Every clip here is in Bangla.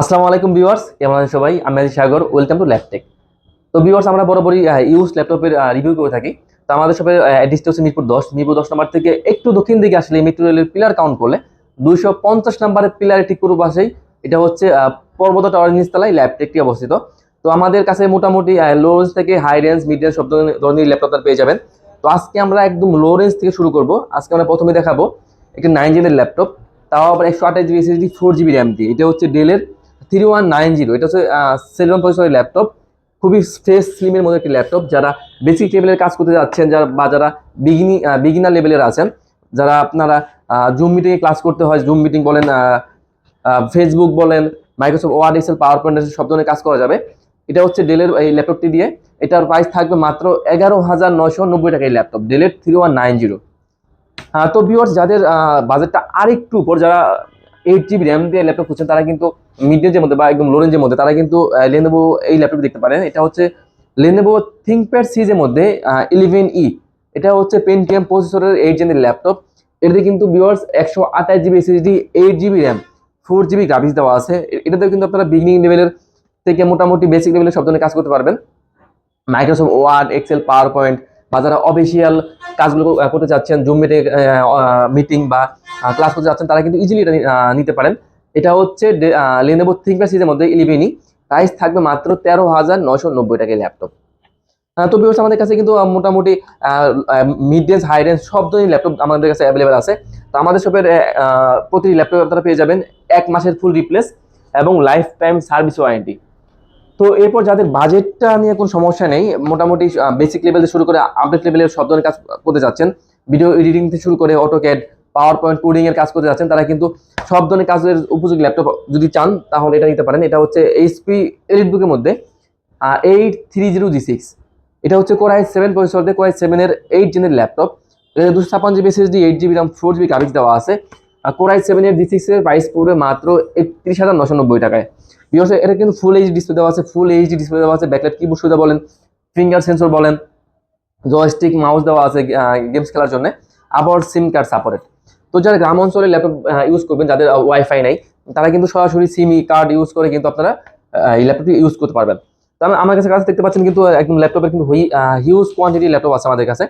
আসসালামু আলাইকুম ভিউয়ার্স, কেমন আছেন সবাই? আমি আছি সাগর ওয়েলকাম টু ল্যাপটেক তো ভিউয়ার্স, আমরা বরাবরই ইউজ ল্যাপটপের রিভিউ করে থাকি। তো আমাদের সবের অ্যাড্রেসটা হচ্ছে মিরপুর দশ। মিরপুর দশ নম্বর থেকে একটু দক্ষিণ দিকে আসলে মেট্রো রেলের পিলার কাউন্ট করলে দুইশো পঞ্চাশ নম্বরের পিলারের ঠিক পূর্ব পাশেই এটা হচ্ছে পর্বত টাওয়ার নিচতলায় ল্যাপটেকটি অবস্থিত। তো আমাদের কাছে মোটামুটি লো রেঞ্জ থেকে হাই রেঞ্জ মিড রেঞ্জ সব ধরনের ল্যাপটপ পেয়ে যাবেন। তো আজকে আমরা একদম লো রেঞ্জ থেকে শুরু করব। আজকে আমরা প্রথমে দেখাবো একটি নাইন জেনের ল্যাপটপ তাও আবার একশো আঠাশ GB SSD four GB RAM দিয়ে এটা হচ্ছে ডেলের থ্রি ওয়ান নাইন জিরো এটা হচ্ছে সেলন প্রসেসরের ল্যাপটপ খুবই ফ্রেশ স্লিমের মধ্যে একটি ল্যাপটপ যারা বেসিক লেভেলের কাজ করতে যাচ্ছেন, যারা বা যারা বিগিনি বিগিনার লেভেলের আছেন, যারা আপনারা জুম মিটিংয়ে ক্লাস করতে হয় জুম মিটিং বলেন ফেসবুক বলেন Microsoft Word Excel PowerPoint সব ধরনের কাজ করা যাবে। এটা হচ্ছে ডেলের এই ল্যাপটপটি দিয়ে। এটার প্রাইস থাকবে মাত্র এগারো হাজার নয়শো নব্বই টাকা এই ল্যাপটপ ডেলের থ্রি ওয়ান নাইন জিরো হ্যাঁ তো ভিউয়ার্স যাদের বাজেটটা আরেকটু উপর, যারা এইট জিবি র্যাম দিয়ে ল্যাপটপ খুঁজছেন, তারা কিন্তু মিড রেঞ্জের মধ্যে বা একদম লো রেঞ্জের মধ্যে, তারা কিন্তু লেনেভো এই ল্যাপটপ দেখতে পারেন। এটা হচ্ছে লেনেভো থিঙ্কপ্যাড সিজের মধ্যে ইলেভেন ই এটা হচ্ছে পেন্টিএম প্রসেসরের এইট জেনের ল্যাপটপ এটাতে কিন্তু ভিউয়ার্স একশো আঠাশ GB SSD eight GB RAM four GB graphics দেওয়া আছে। এ- এটাতে কিন্তু আপনারা বিগিনিং লেভেলের থেকে মোটামুটি বেসিক লেভেলের সব ধরনের কাজ করতে পারবেন। Microsoft Word Excel PowerPoint বা যারা অফিসিয়াল কাজগুলো করতে চাচ্ছেন জুম মিটিং বা ক্লাস করতে যাচ্ছেন, তারা কিন্তু ইজিলি এটা নিতে পারেন। এটা হচ্ছে লেনেভো থিঙ্কপ্যাড সিরিজের মধ্যে ইলেভেনই প্রাইস থাকবে মাত্র তেরো হাজার নশো নব্বই টাকা ল্যাপটপ তো বিকজ আমাদের কাছে কিন্তু মোটামুটি মিড রেঞ্জ হাই রেঞ্জ সব ধরনের ল্যাপটপ আমাদের কাছে অ্যাভেলেবেল আছে। তো আমাদের শপের প্রতিটি ল্যাপটপ আপনারা পেয়ে যাবেন এক মাসের ফুল রিপ্লেস এবং লাইফ টাইম সার্ভিস ওয়ারেন্টি তো এরপর যাদের বাজেটটা নিয়ে কোনো সমস্যা নেই, মোটামুটি বেসিক লেভেল শুরু করে আপডেট লেভেলের সব ধরনের কাজ করতে যাচ্ছেন। ভিডিও এডিটিং থেকে শুরু করে অটোক্যাড পাওয়ার পয়েন্ট কোডিং এর কাজ করতে যাচ্ছেন, তারা কিন্তু সব ধরনের কাজের উপযোগী ল্যাপটপ যদি চান, তাহলে এটা নিতে পারেন। এটা হচ্ছে এইচপি এলিট বুকের মধ্যে eight three zero G six এটা হচ্ছে কোরআই সেভেন প্রসেসর দিয়ে কোরআই সেভেনের এইট জেনের ল্যাপটপ এটা দুশো ছাপ্পান্ন GB SSD eight GB RAM four GB graphics দেওয়া আছে। আর কোরআই সেভেনের জি সিক্সের প্রাইস পড়বে মাত্র একত্রিশ হাজার নশো নব্বই টাকায়। বিকজ এটা কিন্তু ফুল এইচ ডিসপ্লে দেওয়া আছে ফুল এইচডি ডিসপ্লে দেওয়া আছে ব্যাকলাইট কিবোর্ড সুবিধা বলেন ফিঙ্গার সেন্সর বলেন জয়স্টিক মাউস দেওয়া আছে গেমস খেলার জন্য। আবার সিম কার্ড সাপোর্টেড তো যারা গ্রাম অঞ্চলে ল্যাপটপ ইউজ করবেন, যাদের ওয়াইফাই নাই, তারা কিন্তু সরাসরি সিম কার্ড ইউজ করে কিন্তু আপনারা এই ল্যাপটপটি ইউজ করতে পারবেন। তো আমার কাছে কাছে দেখতে পাচ্ছেন কিন্তু একদম ল্যাপটপের কিন্তু হিউজ কোয়ান্টিটি ল্যাপটপ আছে আমাদের কাছে।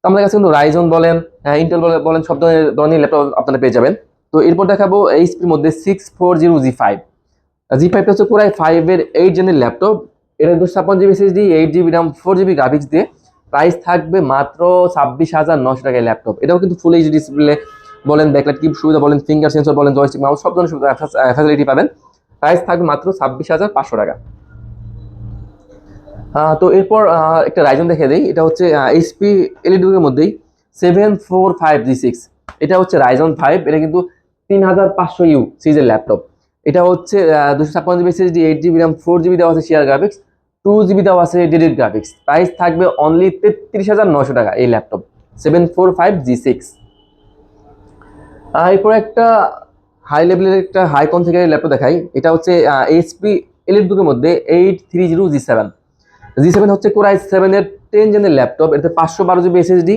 তো আমাদের কাছে কিন্তু রাইজন বলেন ইন্টেল বলেন, সব ধরনের ধরনের ল্যাপটপ আপনারা পেয়ে যাবেন। তো এরপর দেখাবো এইচপির মধ্যে six four zero G five G ফাইভটা হচ্ছে পুরাই ফাইভের এইট জেনের ল্যাপটপ এটা দুশো ছাপ্পান্ন GB SSD eight GB RAM four GB graphics দিয়ে। প্রাইস থাকবে মাত্র ছাব্বিশ হাজার নশো টাকায় ল্যাপটপ এটাও কিন্তু ফুল এইচ ডিসপ্লে বলেন ব্যাকলাইট কিপ সুবিধা, বলেন ফিঙ্গার সেন্সর, বলেন জয়স্টিক মাউস সব ধরনের সুবিধা ফ্যাসিলিটি পাবেন। প্রাইস থাকবে মাত্র ছাব্বিশ হাজার পাঁচশো টাকা। তো এরপর একটা রাইজন দেখে দিই। এটা হচ্ছে এইচপি এলইডির মধ্যেই seven four five G six এটা হচ্ছে রাইজন ফাইভ এটা কিন্তু তিন হাজার পাঁচশো ইউ সিজের ল্যাপটপ। এটা হচ্ছে দুশো ছাপ্পান্ন GB SSD eight GB RAM four GB দেওয়া আছে শেয়ার গ্রাফিক্স টু জিবি দেওয়া আছে ডেডিট গ্রাফিক্স প্রাইস থাকবে অনলি তেত্রিশ হাজার নশো টাকা এই laptop seven four five G six এরপর একটা হাই লেভেলের একটা হাইকন থেকে ল্যাপটপ দেখাই। এটা হচ্ছে এইচপি এলিট বুকের মধ্যে eight three zero G seven G seven হচ্ছে কোরাই সেভেনের টেন জেনের ল্যাপটপ এটাতে পাঁচশো বারো জিবি এসএসডি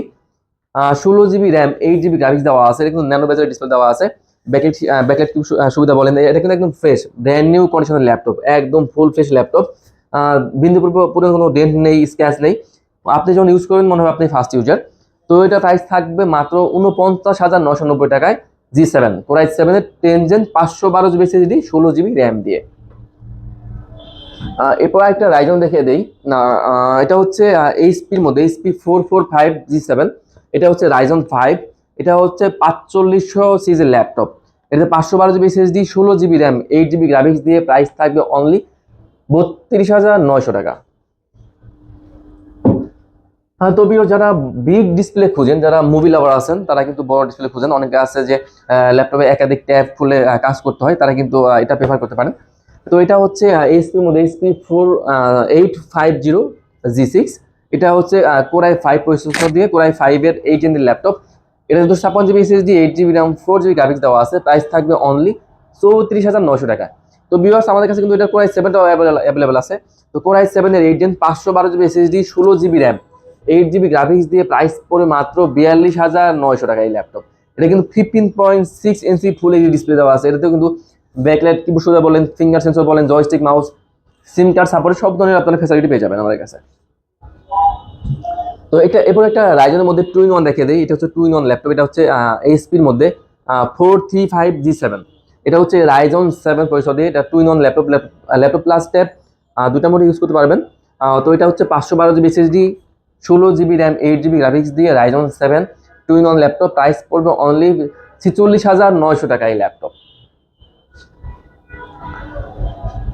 ষোলো GB RAM eight GB graphics দেওয়া আছে, এটা কিন্তু ন্যানো বেজার ডিসপ্লে দেওয়া আছে। ব্যাকেট ব্যাকেট সুবিধা বলেন এটা কিন্তু একদম ফ্রেশ ব্র্যান্ড নিউ কন্ডিশনের ল্যাপটপ একদম ফুল ফ্রেশ ল্যাপটপ বিন্দু পুরো কোনো ডেন্ট নেই স্ক্র্যাচ নেই। আপনি যখন ইউজ করবেন, মনে হবে আপনি ফার্স্ট ইউজার তো এটা প্রাইস থাকবে মাত্র উনপঞ্চাশ হাজার নশো নব্বই টাকায় জি সেভেন কোরাই সেভেনের টেন জেন পাঁচশো বারো জিবি এসএসডি ষোলো জিবি র্যাম দিয়ে। এরপর একটা রাইজন দেখে দেই। না এটা হচ্ছে এইচপির মধ্যে HP four four five G seven এটা হচ্ছে রাইজন ফাইভ এটা হচ্ছে পাঁচচল্লিশশো সিজের ল্যাপটপ। এটাতে পাঁচশো বারো জিবি এসএসডি ষোলো GB RAM eight GB graphics দিয়ে প্রাইস থাকবে অনলি বত্রিশ হাজার নয়শো টাকা। হ্যাঁ তবেও যারা বিগ ডিসপ্লে খুঁজেন, যারা মুভি লাভার আছেন, তারা কিন্তু বড় ডিসপ্লে খুঁজেন। অনেকে আছে যে ল্যাপটপে একাধিক ট্যাব খুলে কাজ করতে হয়, তারা কিন্তু এটা প্রেফার করতে পারেন। তো এটা হচ্ছে এইচপির মধ্যে HP four eight five zero G six এটা হচ্ছে কোরাই ফাইভ প্রসেসর দিয়ে কোরাই ফাইভের এইট এর ল্যাপটপ এটা দুশো ছাপ্পান্ন GB SSD eight GB RAM four GB graphics দেওয়া আছে। প্রাইস থাকবে অনলি চৌত্রিশ হাজার নশো টাকা। তো বিভার্স আমাদের কাছে কিন্তু এটা কোরাই সেভেনটাও অ্যাভেলেবেল আছে। তো কোরাই সেভেনের এইট জেন পাঁচশো বারো জিবি এসএসডি ষোলো GB RAM eight GB graphics দিয়ে প্রাইস পড়ে মাত্র বিয়াল্লিশ হাজার নয়শো টাকা এই ল্যাপটপ এটা কিন্তু fifteen point six inch full HD display দেওয়া আছে। এটাতেও কিন্তু ব্যাকলাইট কিবোর্ড সোজা বলেন ফিঙ্গার সেন্সর বলেন joystick mouse SIM card support সব ধরনের আপনারা ফ্যাসিলিটি পেয়ে যাবেন আমাদের কাছে। তো এটা, এরপর একটা রাইজনের মধ্যে টু ইন ওয়ান দেখে দিই। এটা হচ্ছে টু ইন ওয়ান ল্যাপটপ এটা হচ্ছে এইচপির মধ্যে four three five G seven এটা হচ্ছে রাইজন সেভেন পরিষদ দিয়ে। এটা two in one laptop laptop plus tab দুটা মোডে ইউজ করতে পারবেন। তো এটা হচ্ছে পাঁচশো বারো জিবি এসএসডি ষোলো GB RAM eight GB graphics দিয়ে Ryzen seven two in one laptop price পড়বে অনলি ছিচল্লিশ হাজার নয়শো টাকা এই ল্যাপটপ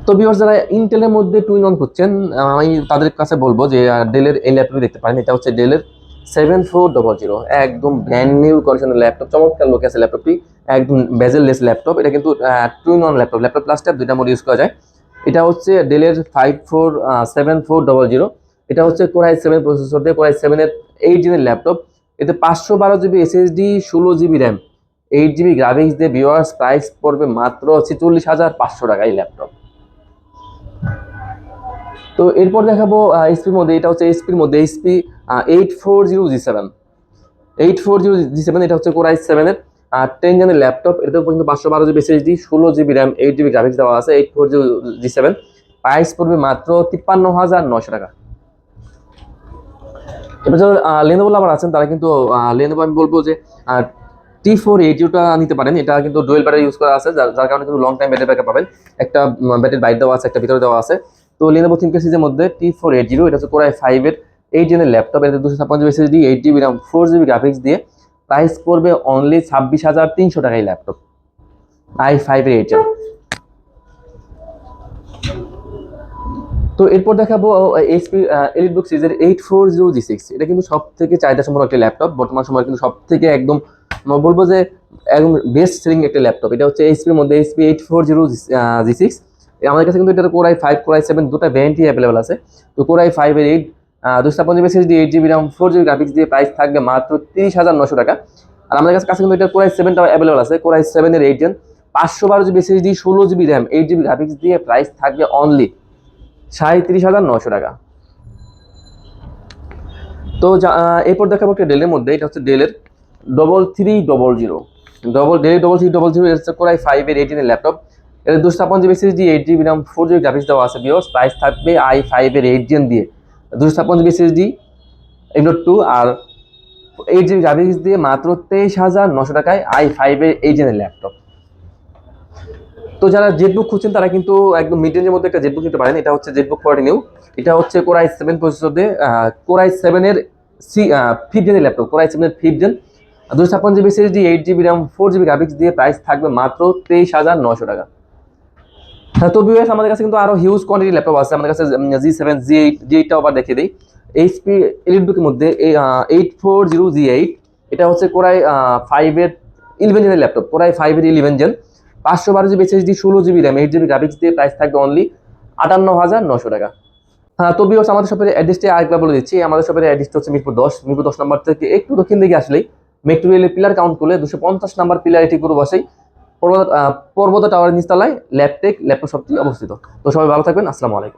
তো বিয়ার যারা ইন্টেলের মধ্যে টু ইন ওয়ান খুঁজছেন, আমি তাদের কাছে বলব যে ডেলের এই ল্যাপটপটি দেখতে পারেন। এটা হচ্ছে ডেলের সেভেন ফোর ডবল জিরো একদম ব্র্যান্ড নিউ কন্ডিশনের ল্যাপটপ চমৎকার লোক আছে ল্যাপটপটি একদম বেজেললেস ল্যাপটপ এটা কিন্তু two in one laptop laptop plus দুইটা মোড ইউজ করা যায়। এটা হচ্ছে ডেলের five four seven four double zero এটা হচ্ছে কোরাই সেভেন প্রসেসর দিয়ে কোরাই সেভেনের এইট জিবির ল্যাপটপ এতে পাঁচশো বারো জিবি এসএসডি ষোলো GB RAM eight GB graphics দিয়ে ভিওয়ার্স প্রাইস পড়বে মাত্র ছেচল্লিশ হাজার পাঁচশো টাকা এই ল্যাপটপ তো এরপর দেখাবো এইচপির মধ্যে এটা হচ্ছে এইচপির মধ্যে HP eight four zero G seven eight four zero G seven এটা হচ্ছে কোরাই সেভেনের আর টেন জেনের ল্যাপটপ এটাতেও পর্যন্ত পাঁচশো বারো জিবি এসএসডি ষোলো GB RAM eight GB graphics দেওয়া আছে eight four zero G seven price পড়বে মাত্র তিপ্পান্ন হাজার নশো টাকা। এবার যারা লেনোভো আবার আছেন, তারা কিন্তু লেনোভো আমি বলব যে টি ফোর এইটিওটা নিতে পারেন। এটা কিন্তু ডুয়েল ব্যাটারি ইউজ করা আছে, যার কারণে কিন্তু লং টাইম ব্যাটারি ব্যাকআপ পাবেন। একটা ব্যাটারি বাইট দেওয়া আছে, একটা ভিতরে দেওয়া আছে। তো লেনোভো থিঙ্কার সিরিজের মধ্যে টি ফোর এইট জিরো এটা হচ্ছে কোরাই ফাইভের এইট জেনের ল্যাপটপ এটাতে দুশো ছাপ্পান্ন GB SSD eight GB RAM four GB graphics দিয়ে প্রাইস পড়বে অনলি ছাব্বিশ হাজার তিনশো টাকায় ল্যাপটপ আই ফাইভের এইট তো এরপর দেখাবো এইচপি এলিটবুক সিরিজের eight four zero G six এটা কিন্তু সব থেকে চাহিদা সম্পন্ন একটি ল্যাপটপ বর্তমান সময় কিন্তু সব থেকে একদম বলব যে একদম বেস্ট সেলিং একটা ল্যাপটপ এটা হচ্ছে এইচপির মধ্যে HP eight four zero G six আমাদের কাছে কিন্তু এটা কোরাই ফাইভ কোরাই সেভেন দুটো ভ্যারিয়েন্টই অ্যাভেলেবল আছে। তো কোরাই ফাইভের এইট দুশো ছাপ্পান্ন GB SSD eight GB RAM four GB graphics দিয়ে প্রাইস থাকবে মাত্র তিরিশ হাজার নশো টাকা। আর আমাদের কাছে কাছে কিন্তু এটা কোরাই সেভেনটাও অ্যাভেলেবল আছে। কোরাই সেভেনের এইট জেন পাঁচশো বারো জিবি এসএসডি ষোলো GB RAM eight GB graphics দিয়ে প্রাইস থাকবে অনলি সাঁত্রিশ হাজার নশো টাকা। তো এরপর দেখাবো একটা ডেলের মধ্যে, এটা হচ্ছে ডেলের double three double zero double Dell double three double zero হচ্ছে কোরাই ফাইভের এইটিনের ল্যাপটপ এটা দুশো ছাপ্পান্ন GB SSD eight GB RAM four GB graphics দেওয়া আছে বিওস প্রাইস থাকবে আই ফাইভের এইট জেন দিয়ে। দুশো ছাপ্পান্ন জিবি এসএসডি এগুলো টু আর এইট জিবি গ্রাফিক্স দিয়ে মাত্র তেইশ হাজার নশো টাকায় আই ফাইভের এইট জেনের ল্যাপটপ তো যারা জেটবুক খুঁজছেন, তারা কিন্তু একদম মিড রেঞ্জের মধ্যে একটা জেটবুক নিতে পারেন। এটা হচ্ছে জেটবুক ফোর্টি নিউ এটা হচ্ছে core i seven processor core i সেভেনের সি ফিফ জেনের ল্যাপটপ কোরাই সেভেনের ফিফ জেন দুশো ছাপ্পান্ন GB series eight GB RAM four GB graphics দিয়ে প্রাইস থাকবে মাত্র তেইশ হাজার নশো টাকা। হ্যাঁ তো ভিউয়ার্স আমাদের কাছে কিন্তু আরও হিউজ কোয়ান্টিটি ল্যাপটপ আছে। আমাদের কাছে জি সেভেন জি এইট জি এইটটাও আবার দেখিয়ে দিই। এইচপি এলিটবুকের মধ্যে eight four zero G eight এটা হচ্ছে কোরাই ফাইভের ইলেভেন জেনের ল্যাপটপ কোরাই ফাইভের ইলেভেন জেন পাঁচশো বারো জিবি এসএসডি ষোলো GB RAM eight GB graphics দিয়ে প্রাইস থাকবে অনলি আটান্ন হাজার নশো টাকা। হ্যাঁ তো হচ্ছে আমাদের শপের অ্যাড্রেসটি আরেকবার বলে দিচ্ছি। আমাদের শপের অ্যাড্রেসটা হচ্ছে মিরপুর দশ মিরপুর দশ নম্বর থেকে একটু দক্ষিণ দিকে আসলেই মেট্রো পিলার কাউন্ট করলে দুশো পঞ্চাশ নাম্বার পিলার এটি করে বসেই পর্বত পর্বত টাওয়ার নিচতলায় ল্যাপটেক ল্যাপটপ সবটি অবস্থিত। তো সবাই ভালো থাকবেন, আসসালামু আলাইকুম।